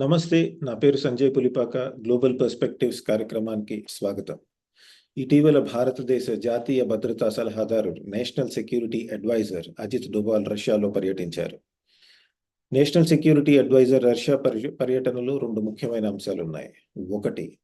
నమస్తే నా పేరు సంజయ్ పులిపాక గ్లోబల్ పర్స్పెక్టివ్స్ కార్యక్రమానికి స్వాగతం. ఇటీవల భారతదేశ జాతీయ భద్రతా సలహాదారు national security advisor Ajit Doval రష్యాలో పర్యటించారు. నేషనల్ సెక్యూరిటీ అడ్వైజర్ రష్యా పర్య- పర్యటనలో రెండు ముఖ్యమైన అంశాలు ఉన్నాయి ఒకటి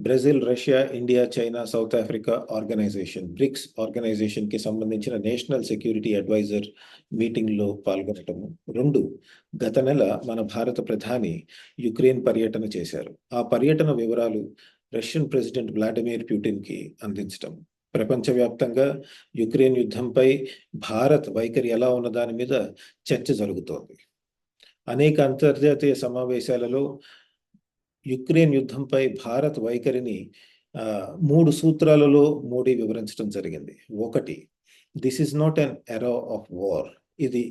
Brazil Russia India China South Africa organization BRICS ఆర్గనైజేషన్కి సంబంధించిన నేషనల్ సెక్యూరిటీ అడ్వైజర్ మీటింగ్లో పాల్గొనటము. రెండు గత నెల మన భారత ప్రధాని యుక్రెయిన్ పర్యటన చేశారు. ఆ పర్యటన వివరాలు రష్యన్ ప్రెసిడెంట్ వ్లాడిమిర్ ప్యూటిన్కి అందించటం. ప్రపంచవ్యాప్తంగా యుక్రెయిన్ యుద్ధంపై భారత్ వైఖరి ఎలా ఉన్న దాని మీద చర్చ జరుగుతోంది. అనేక అంతర్జాతీయ సమావేశాలలో యుక్రెయిన్ యుద్ధంపై భారత్ వైఖరిని ఆ, మూడు సూత్రాలలో మోడీ వివరించడం జరిగింది. ఒకటి this is not an era of war ఇది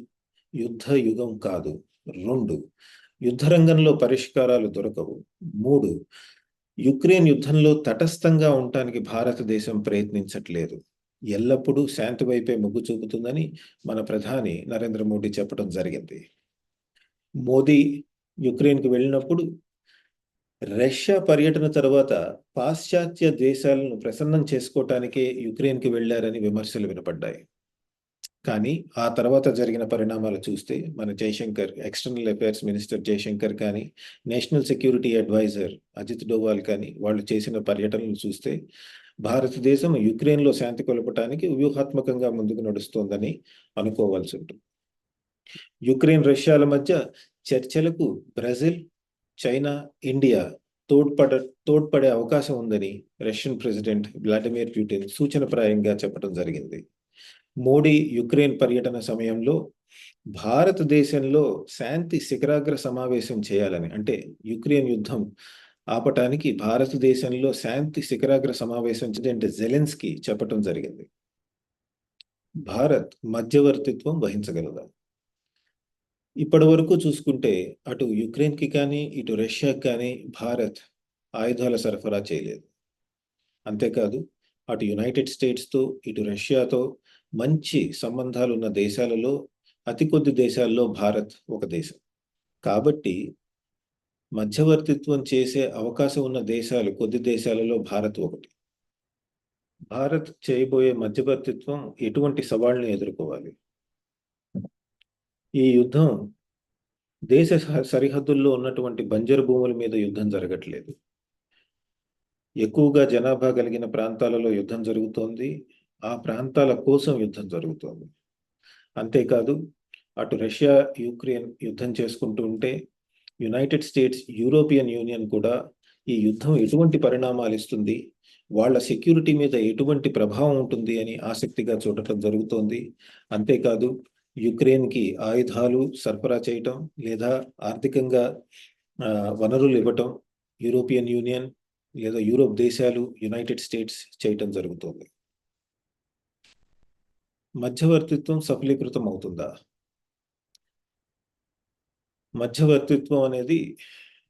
యుద్ధ యుగం కాదు. రెండు యుద్ధ రంగంలో పరిష్కారాలు దొరకవు. మూడు యుక్రెయిన్ యుద్ధంలో తటస్థంగా ఉండటానికి భారతదేశం ప్రయత్నించట్లేదు. ఎల్లప్పుడూ శాంతి వైపే మొగ్గు చూపుతుందని మన ప్రధాని నరేంద్ర మోడీ చెప్పడం జరిగింది. మోదీ యుక్రెయిన్కి వెళ్ళినప్పుడు రష్యా పర్యటన తర్వాత పాశ్చాత్య దేశాలను ప్రసన్నం చేసుకోవటానికే యుక్రెయిన్కి వెళ్ళారని విమర్శలు వినపడ్డాయి. కానీ ఆ తర్వాత జరిగిన పరిణామాలు చూస్తే మన Jaishankar external affairs minister Jaishankar కానీ national security adviser Ajit Doval కానీ వాళ్ళు చేసిన పర్యటనలు చూస్తే భారతదేశం యుక్రెయిన్లో శాంతి కొలపటానికి వ్యూహాత్మకంగా ముందుకు నడుస్తోందని అనుకోవాల్సి ఉంటుంది. యుక్రెయిన్ రష్యాల మధ్య చర్చలకు బ్రెజిల్ చైనా ఇండియా తోడ్పడ తోడ్పడే అవకాశం ఉందని రష్యన్ ప్రెసిడెంట్ వ్లాడిమిర్ పుటిన్ సూచనప్రాయంగా చెప్పడం జరిగింది. మోడీ యుక్రెయిన్ పర్యటన సమయంలో భారతదేశంలో శాంతి శిఖరాగ్ర సమావేశం చేయాలని అంటే యుక్రెయిన్ యుద్ధం ఆపటానికి భారతదేశంలో శాంతి శిఖరాగ్ర సమావేశం అంటే జెలెన్స్కి చెప్పటం జరిగింది. భారత్ మధ్యవర్తిత్వం వహించగలదా? ఇప్పటి వరకు చూసుకుంటే అటు యుక్రెయిన్కి కానీ ఇటు రష్యాకి కానీ భారత్ ఆయుధాల సరఫరా చేయలేదు. అంతేకాదు అటు యునైటెడ్ స్టేట్స్తో ఇటు రష్యాతో మంచి సంబంధాలు ఉన్న దేశాలలో అతి కొద్ది దేశాల్లో భారత్ ఒక దేశం. కాబట్టి మధ్యవర్తిత్వం చేసే అవకాశం ఉన్న దేశాలు కొద్ది దేశాలలో భారత్ ఒకటి. భారత్ చేయబోయే మధ్యవర్తిత్వం ఎటువంటి సవాళ్ళను ఎదుర్కోవాలి? ఈ యుద్ధం దేశ సరిహద్దుల్లో ఉన్నటువంటి బంజరు భూముల మీద యుద్ధం జరగట్లేదు. ఎక్కువగా జనాభా కలిగిన ప్రాంతాలలో యుద్ధం జరుగుతోంది. ఆ ప్రాంతాల కోసం యుద్ధం జరుగుతోంది. అంతేకాదు అటు రష్యా యుక్రెయిన్ యుద్ధం చేసుకుంటూ ఉంటే యునైటెడ్ స్టేట్స్ యూరోపియన్ యూనియన్ కూడా ఈ యుద్ధం ఎటువంటి పరిణామాలు ఇస్తుంది? వాళ్ళ సెక్యూరిటీ మీద ఎటువంటి ప్రభావం ఉంటుంది అని ఆసక్తిగా చూడటం జరుగుతోంది. అంతేకాదు యుక్రెయిన్కి ఆయుధాలు సరఫరా చేయటం లేదా ఆర్థికంగా వనరులు ఇవ్వటం యూరోపియన్ యూనియన్ లేదా యూరోప్ దేశాలు యునైటెడ్ స్టేట్స్ చేయటం జరుగుతోంది. మధ్యవర్తిత్వం సఫలీకృతం అవుతుందా? మధ్యవర్తిత్వం అనేది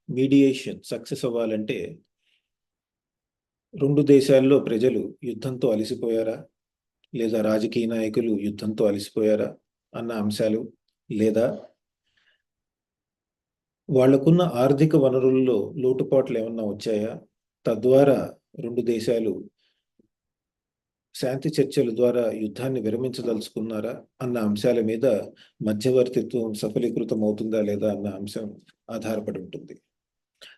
మీడియేషన్ సక్సెస్ అవ్వాలంటే రెండు దేశాల్లో ప్రజలు యుద్ధంతో అలసిపోయారా? లేదా రాజకీయ నాయకులు యుద్ధంతో అలసిపోయారా? అన్న అంశాలు లేదా వాళ్ళకున్న ఆర్థిక వనరుల్లో లోటుపాట్లు ఏమన్నా వచ్చాయా? తద్వారా రెండు దేశాలు శాంతి చర్చల ద్వారా యుద్ధాన్ని విరమించదలుచుకున్నారా? అన్న అంశాల మీద మధ్యవర్తిత్వం సఫలీకృతం అవుతుందా లేదా అన్న అంశం ఆధారపడి ఉంటుంది.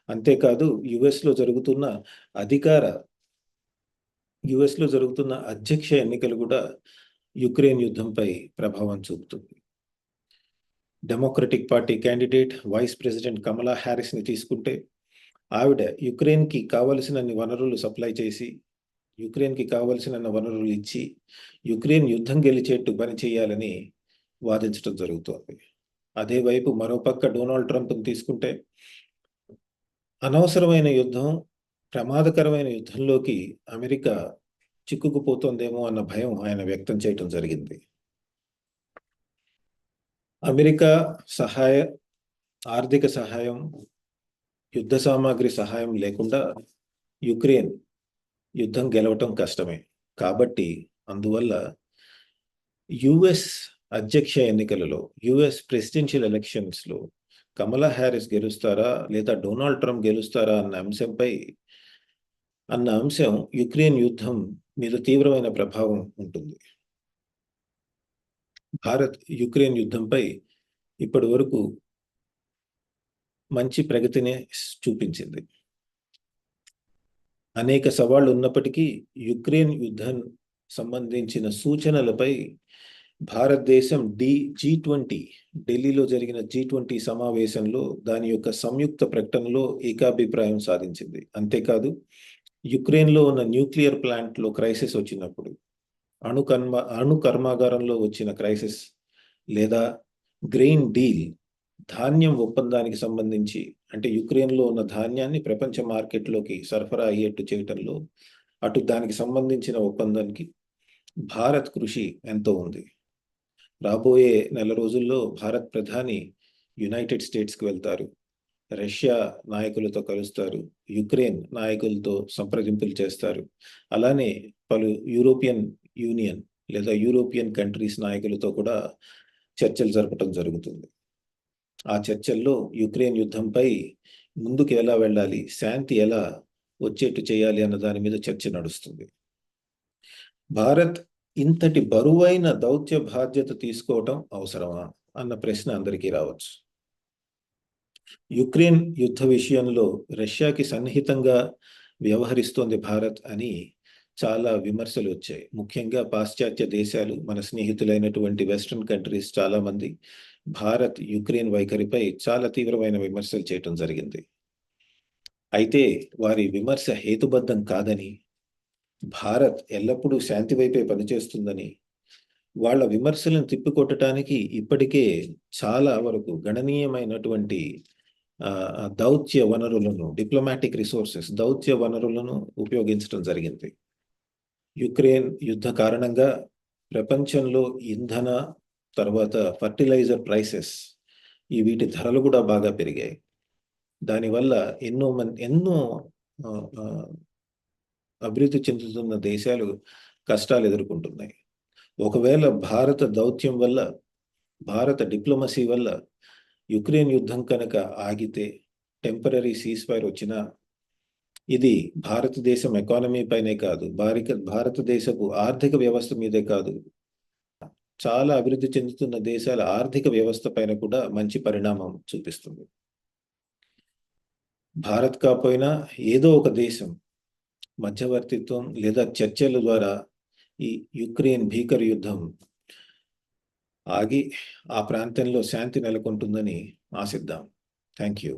అంతేకాదు యుఎస్లో జరుగుతున్న అధికార యుఎస్లో జరుగుతున్న అధ్యక్ష ఎన్నికలు కూడా యుక్రెయిన్ యుద్ధంపై ప్రభావం చూపుతుంది. Democratic party candidate vice president Kamala హ్యారిస్ని తీసుకుంటే ఆవిడ యుక్రెయిన్కి కావలసినన్ని వనరులు సప్లై చేసి యుక్రెయిన్కి కావలసినన్ని కావలసిన వనరులు ఇచ్చి యుక్రెయిన్ యుద్ధం గెలిచేట్టు పని చేయాలని వాదించడం జరుగుతోంది. అదే వైపు మరోపక్క డొనాల్డ్ ట్రంప్ని తీసుకుంటే అనవసరమైన యుద్ధం ప్రమాదకరమైన యుద్ధంలోకి అమెరికా చిక్కుకుపోతోందేమో అన్న భయం ఆయన వ్యక్తం చేయటం జరిగింది. అమెరికా సహాయ ఆర్థిక సహాయం యుద్ధ సామాగ్రి సహాయం లేకుండా యుక్రెయిన్ యుద్ధం గెలవటం కష్టమే. కాబట్టి అందువల్ల యుఎస్ అధ్యక్ష ఎన్నికలలో యుఎస్ ప్రెసిడెన్షియల్ ఎలక్షన్స్లో కమలా హ్యారిస్ గెలుస్తారా లేదా డొనాల్డ్ ట్రంప్ గెలుస్తారా అన్న అంశంపై అన్న అంశం యుక్రెయిన్ యుద్ధం మీద తీవ్రమైన ప్రభావం ఉంటుంది. భారత్ యుక్రెయిన్ యుద్ధంపై ఇప్పటి వరకు మంచి ప్రగతిని చూపించింది. అనేక సవాళ్ళు ఉన్నప్పటికీ యుక్రెయిన్ యుద్ధం సంబంధించిన సూచనలపై భారతదేశం డి జీ ట్వంటీ ఢిల్లీలో జరిగిన జీ ట్వంటీ సమావేశంలో దాని యొక్క సంయుక్త ప్రకటనలో ఏకాభిప్రాయం సాధించింది. అంతేకాదు యుక్రెయిన్లో ఉన్న న్యూక్లియర్ ప్లాంట్లో క్రైసిస్ వచ్చినప్పుడు అణు కర్మ అణు కర్మాగారంలో వచ్చిన క్రైసిస్ లేదా గ్రెయిన్ డీల్ ధాన్యం ఒప్పందానికి సంబంధించి అంటే యుక్రెయిన్లో ఉన్న ధాన్యాన్ని ప్రపంచ మార్కెట్లోకి సరఫరా అయ్యేట్టు చేయటంలో అటు దానికి సంబంధించిన ఒప్పందానికి భారత్ కృషి ఎంతో ఉంది. రాబోయే నెల రోజుల్లో భారత్ ప్రధాని యునైటెడ్ స్టేట్స్కి వెళ్తారు. రష్యా నాయకులతో కలుస్తారు యుక్రెయిన్ నాయకులతో సంప్రదింపులు చేస్తారు. అలానే పలు యూరోపియన్ యూనియన్ లేదా యూరోపియన్ కంట్రీస్ నాయకులతో కూడా చర్చలు జరపటం జరుగుతుంది. ఆ చర్చల్లో యుక్రెయిన్ యుద్ధంపై ముందుకు ఎలా వెళ్ళాలి శాంతి ఎలా వచ్చేట్టు చేయాలి అన్న దాని మీద చర్చ నడుస్తుంది. భారత్ ఇంతటి బరువైన దౌత్య బాధ్యత తీసుకోవటం అవసరమా అన్న ప్రశ్న అందరికీ రావచ్చు. యుక్రెయిన్ యుద్ధ విషయంలో రష్యాకి సన్నిహితంగా వ్యవహరిస్తోంది భారత్ అని చాలా విమర్శలు వచ్చాయి. ముఖ్యంగా పాశ్చాత్య దేశాలు మన స్నేహితులైనటువంటి వెస్ట్రన్ కంట్రీస్ చాలా మంది భారత్ యుక్రెయిన్ వైఖరిపై చాలా తీవ్రమైన విమర్శలు చేయటం జరిగింది. అయితే వారి విమర్శ హేతుబద్ధం కాదని భారత్ ఎల్లప్పుడూ శాంతి వైపే పనిచేస్తుందని వాళ్ళ విమర్శలను తిప్పికొట్టడానికి ఇప్పటికే చాలా వరకు గణనీయమైనటువంటి దౌత్య వనరులను డిప్లొమాటిక్ రిసోర్సెస్ దౌత్య వనరులను ఉపయోగించడం జరిగింది. యుక్రెయిన్ యుద్ధ కారణంగా ప్రపంచంలో ఇంధన తర్వాత ఫర్టిలైజర్ ప్రైసెస్ ఈ వీటి ధరలు కూడా బాగా పెరిగాయి. దానివల్ల ఎన్నో మన్ ఎన్నో అభివృద్ధి చెందుతున్న దేశాలు కష్టాలు ఎదుర్కొంటున్నాయి. ఒకవేళ భారత దౌత్యం వల్ల భారత డిప్లొమసీ వల్ల యుక్రెయిన్ యుద్ధం కనుక ఆగితే టెంపరీ సీజ్ ఫైర్ వచ్చినా ఇది భారతదేశం ఎకానమీ పైనే కాదు భారత భారతదేశపు ఆర్థిక వ్యవస్థ మీదే కాదు. చాలా అభివృద్ధి చెందుతున్న దేశాల ఆర్థిక వ్యవస్థ పైన కూడా మంచి పరిణామం చూపిస్తుంది. భారత్ కాకపోయినా ఏదో ఒక దేశం మధ్యవర్తిత్వం లేదా చర్చల ద్వారా ఈ యుక్రెయిన్ భీకర యుద్ధం ఆగి ఆ ప్రాంతంలో శాంతి నెలకొంటుందని ఆశిద్దాం. Thank you